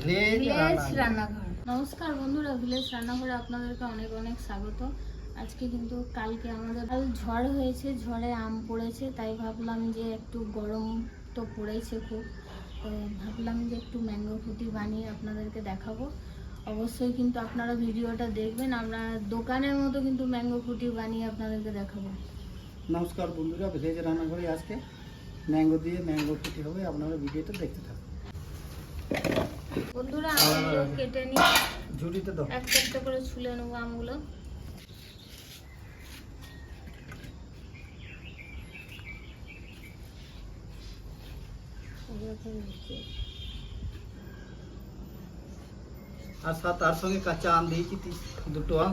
Village village রান্নাঘর। নমস্কার বন্ধুরা ভিলেজ রান্নাঘরে আপনাদেরকে অনেক অনেক স্বাগত। আজকে কিন্তু কালকে আমাদের ঝড় হয়েছে ঝড়ে আম পড়েছে তাই ভাবলাম যে একটু গরম তো পড়েছে খুব। তো ভাবলাম যে একটু ম্যাঙ্গো ফুটি বানিয়ে আপনাদেরকে দেখাবো। অবশ্যই কিন্তু আপনারা ভিডিওটা দেখবেন আমরা দোকানের মতো কিন্তু ম্যাঙ্গো ফুটি বানিয়ে আপনাদেরকে দেখাবো। নমস্কার বন্ধুরা ভিলেজ রান্নাঘরে আজকে ম্যাঙ্গো দিয়ে ম্যাঙ্গো ফুটি হবে আপনারা ভিডিওটা দেখতে থাকুন। বন্ধুরা আমগুলো কেটে নিয়ে ঝুড়িতে দাও। একটা একটা করে ছুলে নেব আমগুলো। আর সাথে তার সঙ্গে কাঁচা আম দিয়েছি দুটো আম।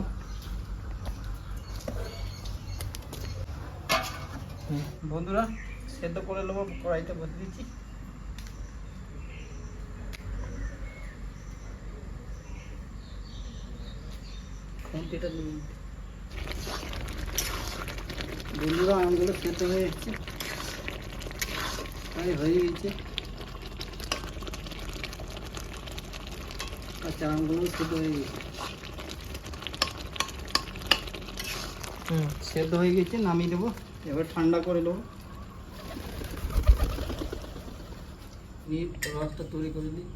বন্ধুরা সেদ্ধ করে নেব কড়াইতে বসে দিচ্ছি। নিয়ে নিতে। বন্ধুরা আমগুলো সেদ্ধ হয়ে যাচ্ছে প্রায় হয়ে গেছে। আচ্ছা আমগুলো সেদ্ধ হয়ে গেছে। হুম। সেদ্ধ হয়ে গেছে নামিয়ে দেবো এবার ঠান্ডা করে নেব। নিয়ে রসটা তৈরি করে দিই।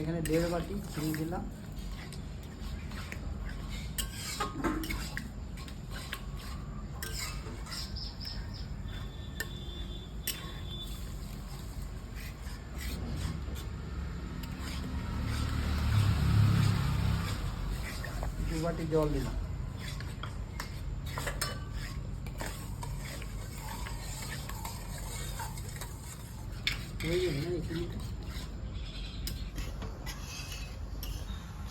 এখানে দেড় বাটি চিনি দিলাম। দু বাটি জল দিলাম। হয়ে যাবে না এই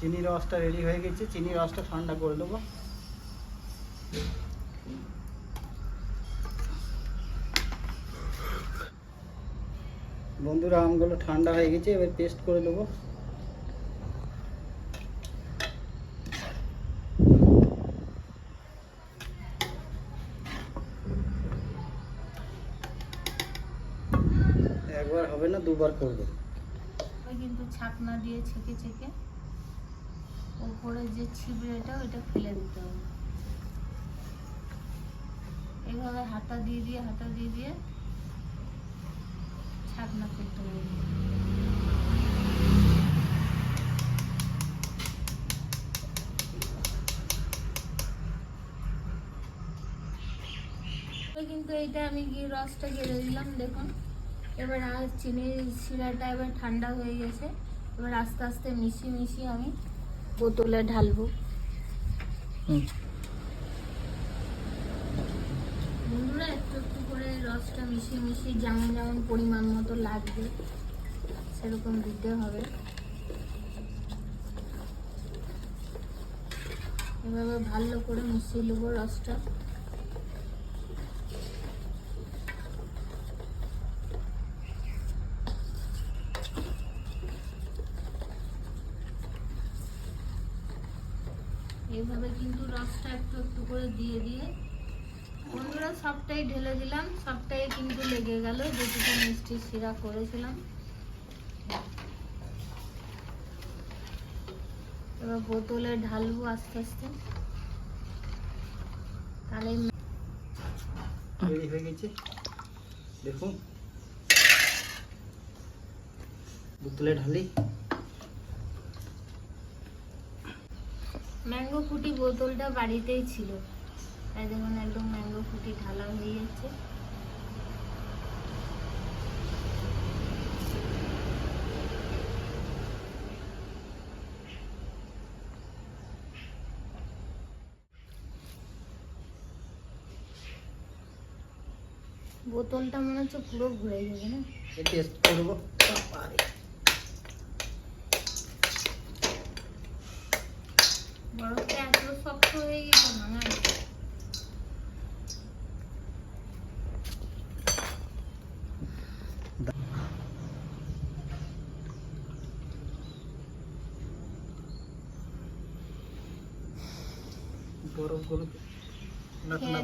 চিনির রসটা রেডি হয়ে গেছে চিনির রসটা ঠান্ডা করে দেবো বন্ধুরা, আমগুলো ঠান্ডা হয়ে গেছে, এবার পেস্ট করে দেবো একবার হবে না, দুবার করব। কিন্তু ছাকনা দিয়ে ছেঁকে ছেঁকে। উপরে যে ছিবড়েটা, ওইটা ফেলে দিতে হবে। এইভাবে হাতা দিয়ে দিয়ে, হাতা দিয়ে দিয়ে ছাকনা করতে হবে। কিন্তু এইটা আমি গিয়ে রসটা গেলে দিলাম, দেখুন। এবার আর চিনির শিরাটা এবার ঠান্ডা হয়ে গেছে। এবার আস্তে আস্তে মিশিয়ে মিশিয়ে আমি বোতলে ঢালবো। বন্ধুরা একটু একটু করে রসটা মিশিয়ে মিশিয়ে যেমন যেমন পরিমাণ মতো লাগবে সেরকম দিতে হবে। এভাবে ভালো করে মিশিয়ে নেব রসটা। এইভাবে কিন্তু রসটা একটু একটু করে দিয়ে দিয়ে বন্ধুরা সবটাই ঢেলে দিলাম, সবটাই কিন্তু লেগে গেল, যেটুকু মিষ্টি শিরা করেছিলাম। এবার বোতলে ঢালবো আস্তে আস্তে। তাহলে দেখুন। বোতলে ঢালি। ম্যাঙ্গো ফুটি বোতলটা বাড়িতেই ছিল। তাই দেখুন একদম ম্যাঙ্গো ফুটি ঢালা হয়ে যাচ্ছে। বোতলটা মনে হচ্ছে পুরো ঘুরে যাবে না? টেস্ট করব বরফটা এত শক্ত হয়ে গেছে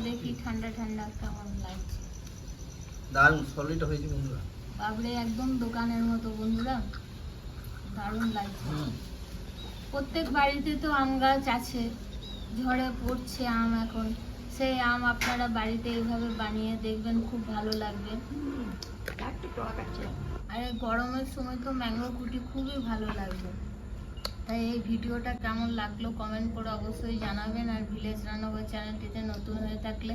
দেখি ঠান্ডা ঠান্ডা কেমন লাগছে। দারুণ সলিড হয়েছে বন্ধুরা। বাবরে একদম দোকানের মতো বন্ধুরা। দারুণ লাগছে। প্রত্যেক বাড়িতে তো আম গাছ আছে। ঝড়ে পড়ছে আম এখন। সেই আম আপনারা বাড়িতে এইভাবে বানিয়ে দেখবেন, খুব ভালো লাগবে। আর গরমের সময় তো ম্যাঙ্গো কুটি খুবই ভালো লাগবে। তাই এই ভিডিওটা কেমন লাগল কমেন্ট করে অবশ্যই জানাবেন। আর ভিলেজ রান্নাঘর চ্যানেলটিতে নতুন হয়ে থাকলে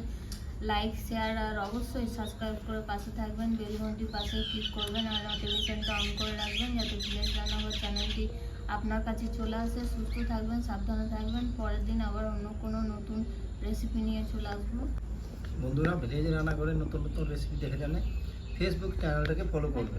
লাইক, শেয়ার আর অবশ্যই সাবস্ক্রাইব করে পাশে থাকবেন। বেল ঘন্টির পাশে ক্লিক করবেন আর নোটিফিকেশনটা অন করে রাখবেন যাতে ভিলেজ রান্নাঘর চ্যানেলটি আপনার কাছে চলে আসে। সুস্থ থাকবেন, সাবধানে থাকবেন। পরের দিন আবার অন্য কোনো নতুন রেসিপি নিয়ে চলে আসব। বন্ধুরা ভিলেজ রান্না করে নতুন নতুন রেসিপি দেখে জানে ফেসবুক চ্যানেলটাকে ফলো করবে।